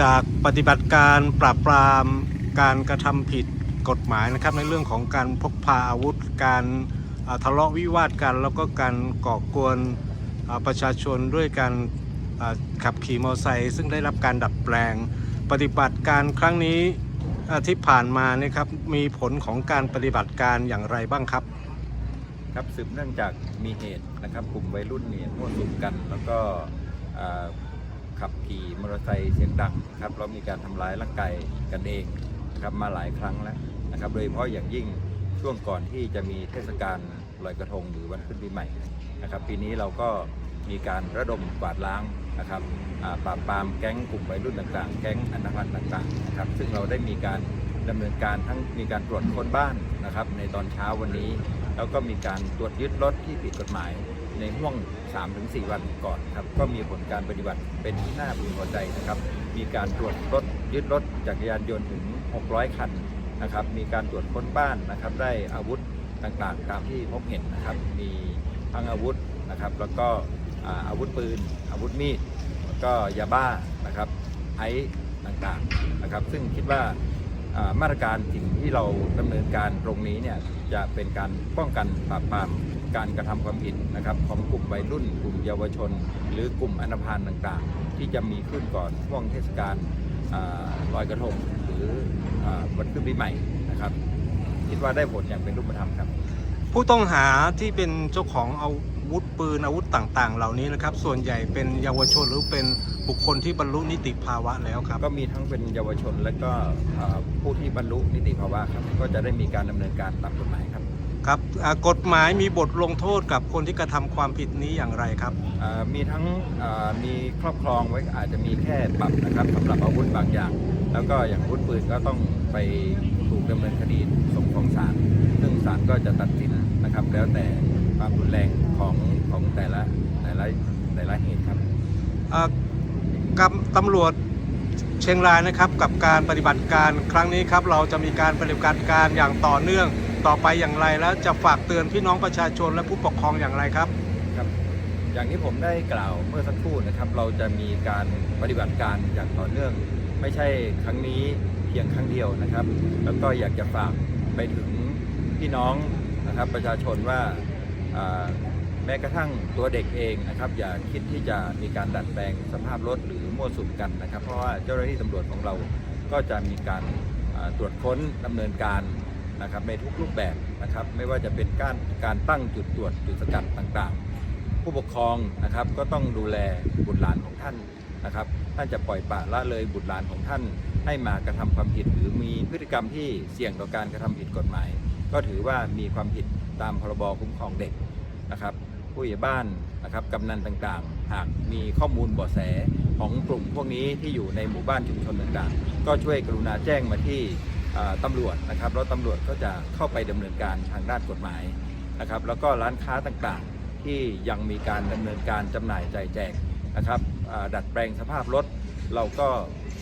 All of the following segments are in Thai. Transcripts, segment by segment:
จากปฏิบัติการปราบปรามการกระทำผิดกฎหมายนะครับ ในเรื่องของการพกพาอาวุธ การทะเลาะวิวาทกัน แล้วก็การก่อกวนประชาชนด้วยการขับขี่มอเตอร์ไซค์ซึ่งได้รับการดัดแปลง ปฏิบัติการครั้งนี้ที่ผ่านมานี่ครับมีผลของการปฏิบัติการอย่างไรบ้างครับ ครับสืบเนื่องจากมีเหตุนะครับกลุ่มวัยรุ่นเนี่ยมั่วสุมกันแล้วก็ ขับขี่มอเตอร์ไซค์เสียงดังครับแล้วมีการทำร้ายร่างกายกันเองนะครับมาหลายครั้งแล้วนะครับ โดยเฉพาะอย่างยิ่งช่วงก่อนที่จะมีเทศกาลลอยกระทงหรือวันขึ้นปีใหม่นะครับ ปีนี้เราก็มีการระดมกวาดล้างนะครับอ่าปราบปรามแก๊งกลุ่มวัยรุ่นต่างๆ แก๊งอนาพันธ์ต่างๆนะครับซึ่งเราได้มีการดำเนินการทั้งมีการตรวจค้นบ้านนะครับ ในตอนเช้าวันนี้ แล้วก็มีการตรวจยึดรถที่ผิดกฎหมาย ในห่วง 3-4 วันก่อนครับ ก็มีผลการปฏิบัติเป็นที่น่าพึงพอใจนะครับ มีการตรวจรถยึดรถจักรยานยนต์ถึง 600 คันนะครับ มีการตรวจค้นบ้านนะครับ ได้อาวุธต่างๆ ตามที่พบเห็นนะครับ มีทั้งอาวุธนะครับ แล้วก็อาวุธปืน อาวุธมีดแล้วก็ยาบ้านะครับไอซ์ต่างๆนะครับ ซึ่งคิดว่ามาตรการสิ่งที่เราดำเนินการตรงนี้เนี่ยจะเป็นการป้องกันปราบปราม การกระทำความผิดนะครับของกลุ่มวัยรุ่น กลุ่มเยาวชน หรือกลุ่มอนาพานต่างๆ ที่จะมีขึ้นก่อนช่วงเทศกาลอ่าลอยกระทงหรืออาวันขึ้นปีใหม่นะครับ คิดว่าได้ผลอย่างเป็นรูปธรรมครับ ผู้ต้องหาที่เป็นเจ้าของอาวุธปืนอาวุธต่าง ๆ เหล่านี้นะครับ ส่วนใหญ่เป็นเยาวชนหรือเป็นบุคคลที่บรรลุนิติภาวะแล้วครับ ก็มีทั้งเป็นเยาวชนและก็อ่าผู้ที่บรรลุนิติภาวะครับก็จะได้มีการดำเนินการตามกฎหมาย ครับครับอ่ากฎหมายมีบทลงโทษกับคนที่กระทำความผิดนี้อย่างไรครับอ่ามีทั้งอ่ามีครอบครองไว้อาจจะมีแค่ปรับนะครับสำหรับอาวุธบางอย่าง แล้วก็อย่างอาวุธปืนก็ต้องไปถูกดำเนินคดีส่งฟ้องศาลซึ่งศาลก็จะตัดสินนะครับ แล้วแต่ความรุนแรงของของแต่ละแต่ละแต่ละเหตุครับอ่ากับตำรวจเชียงรายนะครับกับการปฏิบัติการครั้งนี้ครับเราจะมีการปฏิบัติการอย่างต่อเนื่อง ต่อไปอย่างไรแล้วจะฝากเตือนพี่น้องประชาชนและผู้ปกครองอย่างไรครับ ครับอย่างที่ผมได้กล่าวเมื่อสักครู่นะครับ เราจะมีการปฏิบัติการอย่างต่อเนื่อง ไม่ใช่ครั้งนี้เพียงครั้งเดียวนะครับ แล้วก็อยากจะฝากไปถึงพี่น้องนะครับประชาชนว่าแม้กระทั่งตัวเด็กเองนะครับ อย่าคิดที่จะมีการดัดแปลงสภาพรถหรือมั่วสุมกันนะครับ เพราะว่าเจ้าหน้าที่ตำรวจของเราก็จะมีการตรวจค้นดำเนินการ นะครับในทุกรูปแบบนะครับไม่ว่าจะเป็นการการตั้งจุดตรวจจุดสกัดต่างๆ ผู้ปกครองนะครับก็ต้องดูแลบุตรหลานของท่านนะครับท่านจะปล่อยปละละเลยบุตรหลานของท่าน ให้มากระทำความผิดหรือมีพฤติกรรมที่เสี่ยงต่อการกระทำผิดกฎหมาย ก็ถือว่ามีความผิดตามพรบคุ้มครองเด็กนะครับผู้ใหญ่บ้านนะครับกำนันต่างๆ หากมีข้อมูลเบาะแสของกลุ่มพวกนี้ที่อยู่ในหมู่บ้านชุมชนต่างๆ ก็ช่วยกรุณาแจ้งมาที่ ตำรวจนะครับแล้วตำรวจก็จะเข้าไปดำเนินการทางด้านกฎหมายนะครับ แล้วก็ร้านค้าต่างๆที่ยังมีการดำเนินการจำหน่ายจ่ายแจกนะครับดัดแปลงสภาพรถ เราก็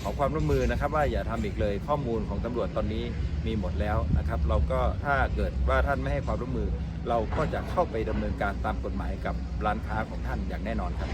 ขอความร่วมมือนะครับ ว่าอย่าทำอีกเลยข้อมูลของตำรวจตอนนี้มีหมดแล้วนะครับ เราก็ถ้าเกิดว่าท่านไม่ให้ความร่วมมือ เราก็จะเข้าไปดำเนินการตามกฎหมายกับร้านค้าของท่านอย่างแน่นอนครับ